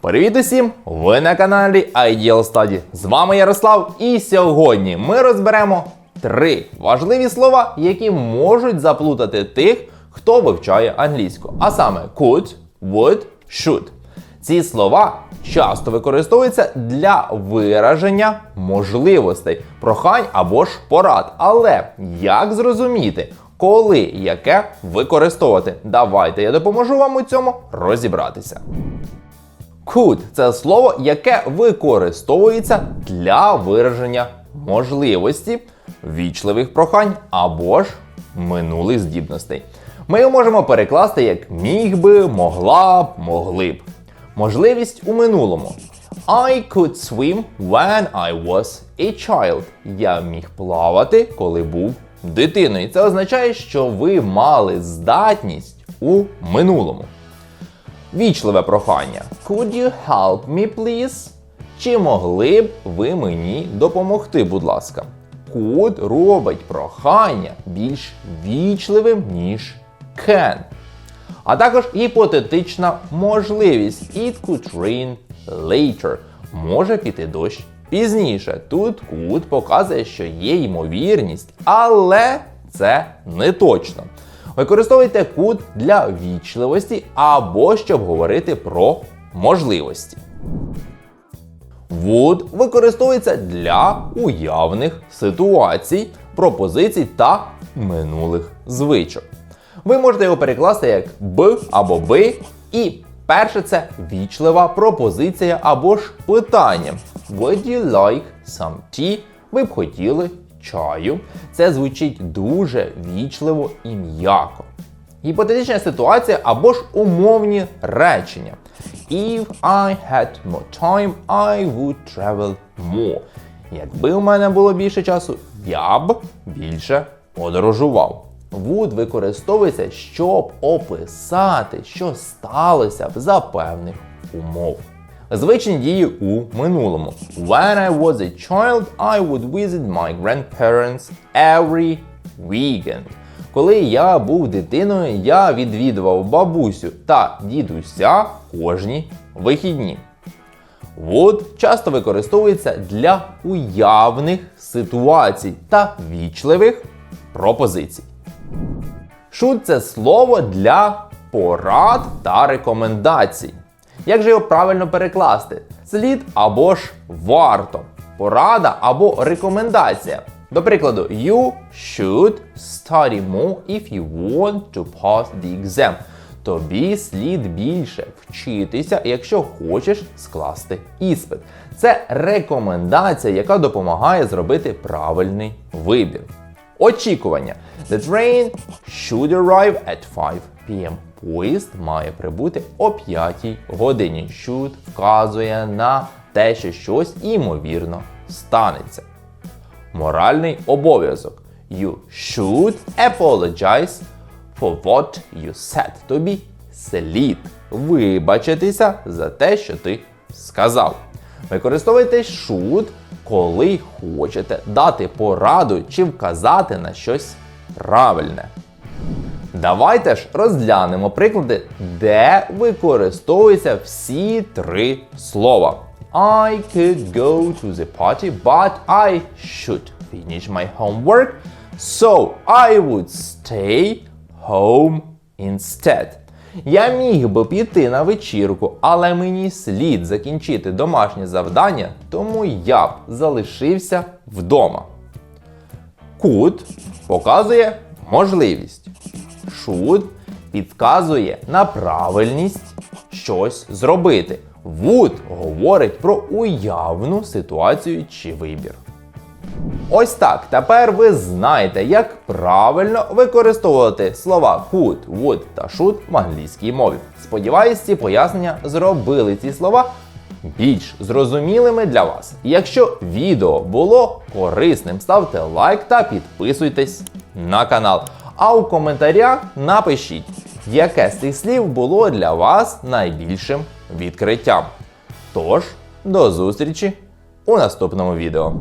Привіт усім! Ви на каналі Ideal Study. З вами Ярослав, і сьогодні ми розберемо три важливі слова, які можуть заплутати тих, хто вивчає англійську. А саме could, would, should. Ці слова часто використовуються для вираження можливостей, прохань або ж порад. Але як зрозуміти, коли яке використовувати? Давайте я допоможу вам у цьому розібратися. Could – це слово, яке використовується для вираження можливості, вічливих прохань або ж минулих здібностей. Ми його можемо перекласти як міг би, могла б, могли б. Можливість у минулому. I could swim when I was a child. Я міг плавати, коли був дитиною. Це означає, що ви мали здатність у минулому. Вічливе прохання. Could you help me, please? Чи могли б ви мені допомогти, будь ласка? Could робить прохання більш вічливим, ніж can. А також гіпотетична можливість. It could rain later. Може піти дощ пізніше. Тут could показує, що є ймовірність, але це не точно. Використовуйте could для вічливості або щоб говорити про можливості. Would використовується для уявних ситуацій, пропозицій та минулих звичок. Ви можете його перекласти як б або би, і перше це вічлива пропозиція або ж питання. Would you like some tea? Ви б хотіли чаю. Це звучить дуже вічливо і м'яко. Гіпотетична ситуація або ж умовні речення. If I had more time, I would travel more. Якби у мене було більше часу, я б більше подорожував. Would використовується, щоб описати, що сталося за певних умов. Звичні дії у минулому. When I was a child, I would visit my grandparents every weekend. Коли я був дитиною, я відвідував бабусю та дідуся кожні вихідні. Would часто використовується для уявних ситуацій та вічливих пропозицій. Should – це слово для порад та рекомендацій. Як же його правильно перекласти? Слід або ж варто, порада або рекомендація. До прикладу, you should study more if you want to pass the exam. Тобі слід більше вчитися, якщо хочеш скласти іспит. Це рекомендація, яка допомагає зробити правильний вибір. Очікування. The train should arrive at 5 p.m. Поїзд має прибути о 5 годині. Should вказує на те, що щось імовірно станеться. Моральний обов'язок. You should apologize for what you said. Тобі слід вибачитися за те, що ти сказав. Використовуйте should, коли хочете дати пораду чи вказати на щось правильне. Давайте ж розглянемо приклади, де використовуються всі три слова. I could go to the party, but I should finish my homework, so I would stay home instead. Я міг би піти на вечірку, але мені слід закінчити домашнє завдання, тому я б залишився вдома. Could показує можливість. Should підказує на правильність щось зробити. Would говорить про уявну ситуацію чи вибір. Ось так. Тепер ви знаєте, як правильно використовувати слова could, would та should в англійській мові. Сподіваюсь, ці пояснення зробили ці слова більш зрозумілими для вас. Якщо відео було корисним, ставте лайк та підписуйтесь на канал. А у коментарях напишіть, яке з цих слів було для вас найбільшим відкриттям. Тож, до зустрічі у наступному відео.